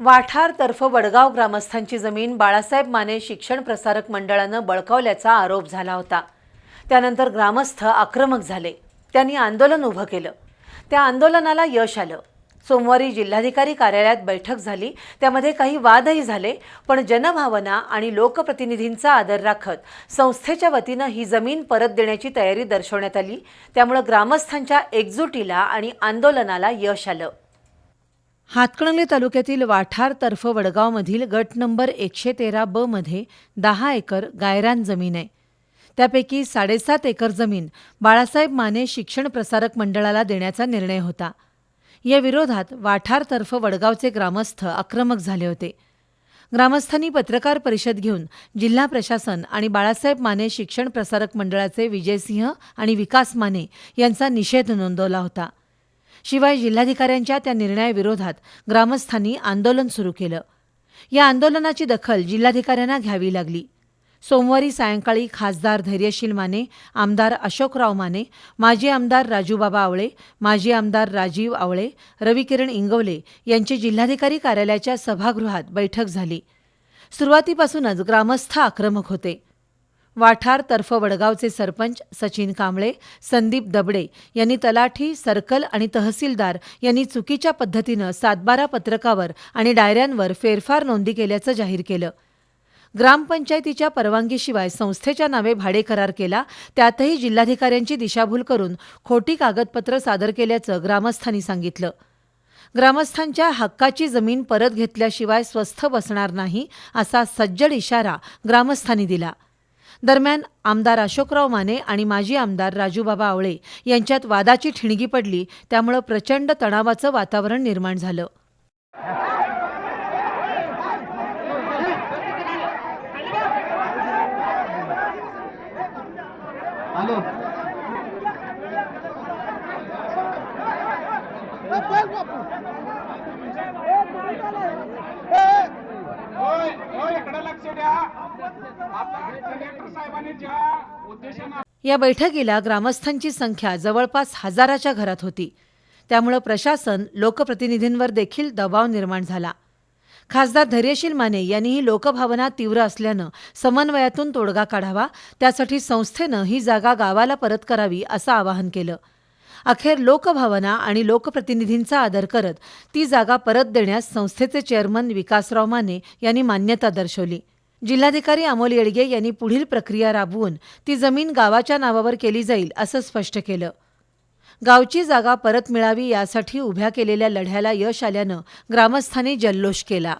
वाठार तर्फ वडगाव ग्रामस्थांची जमीन बाळासाहेब माने शिक्षण प्रसारक मंडळानं बळकावल्याचा आरोप झाला होता. त्यानंतर ग्रामस्थ आक्रमक झाले. त्यांनी आंदोलन उभं केलं. त्या आंदोलनाला यश आलं. सोमवारी जिल्हाधिकारी कार्यालयात बैठक झाली. त्यामध्ये काही वादही झाले पण जनभावना आणि लोकप्रतिनिधींचा आदर राखत संस्थेच्या वतीनं ही जमीन परत देण्याची तयारी दर्शवण्यात आली. त्यामुळं ग्रामस्थांच्या एकजुटीला आणि आंदोलनाला यश आलं. हातकणंगले तालुक्यातील वाठार तर्फ वडगावमधील गट नंबर एकशे तेरा ब मध्ये दहा एकर गायरान जमीन आहे. त्यापैकी साडेसात एकर जमीन बाळासाहेब माने शिक्षण प्रसारक मंडळाला देण्याचा निर्णय होता. या विरोधात वाठार तर्फ वडगावचे ग्रामस्थ आक्रमक झाले होते. ग्रामस्थांनी पत्रकार परिषद घेऊन जिल्हा प्रशासन आणि बाळासाहेब माने शिक्षण प्रसारक मंडळाचे विजयसिंह आणि विकास माने यांचा निषेध नोंदवला होता. शिवाय जिल्हाधिकाऱ्यांच्या त्या निर्णयाविरोधात ग्रामस्थांनी आंदोलन सुरू केलं. या आंदोलनाची दखल जिल्हाधिकाऱ्यांना घ्यावी लागली. सोमवारी सायंकाळी खासदार धैर्यशील माने आमदार अशोकराव माने माजी आमदार राजूबाबा आवळे माजी आमदार राजीव आवळे रविकिरण इंगवले यांची जिल्हाधिकारी कार्यालयाच्या सभागृहात बैठक झाली. सुरुवातीपासूनच ग्रामस्थ आक्रमक होते. वाठार तर्फ वडगावचे सरपंच सचिन कांबळे संदीप दबडे यांनी तलाठी सर्कल आणि तहसीलदार यांनी चुकीच्या पद्धतीनं सातबारा पत्रकावर आणि डायऱ्यांवर फेरफार नोंदी केल्याचं जाहीर केलं. ग्रामपंचायतीच्या परवानगीशिवाय संस्थेच्या नावे भाडे करार केला त्यातही जिल्हाधिकाऱ्यांची दिशाभूल करून खोटी कागदपत्र सादर केल्याचं ग्रामस्थांनी सांगितलं. ग्रामस्थांच्या हक्काची जमीन परत घेतल्याशिवाय स्वस्थ बसणार नाही असा सज्जड इशारा ग्रामस्थांनी दिला. दरम्यान आमदार अशोकराव माने आणि माजी आमदार राजूबाबा आवळे यांच्यात वादाची ठिणगी पडली त्यामुळं प्रचंड तणावाचं वातावरण निर्माण झालं. या बैठकीला ग्रामस्थांची संख्या जवळपास हजाराच्या घरात होती. त्यामुळं प्रशासन लोकप्रतिनिधींवर देखील दबाव निर्माण झाला. खासदार धैर्यशील माने यांनीही लोकभावना तीव्र असल्यानं समन्वयातून तोडगा काढावा त्यासाठी संस्थेनं ही जागा गावाला परत करावी असं आवाहन केलं. अखेर लोकभावना आणि लोकप्रतिनिधींचा आदर करत ती जागा परत देण्यास संस्थेचे चेअरमन विकासराव माने यांनी मान्यता दर्शवली. जिल्हाधिकारी अमोल येडगे यांनी पुढील प्रक्रिया राबवून ती जमीन गावाच्या नावावर केली जाईल असं स्पष्ट केलं. गावची जागा परत मिळावी यासाठी उभ्या केलेल्या लढ्याला यश आल्यानं ग्रामस्थांनी जल्लोष केला.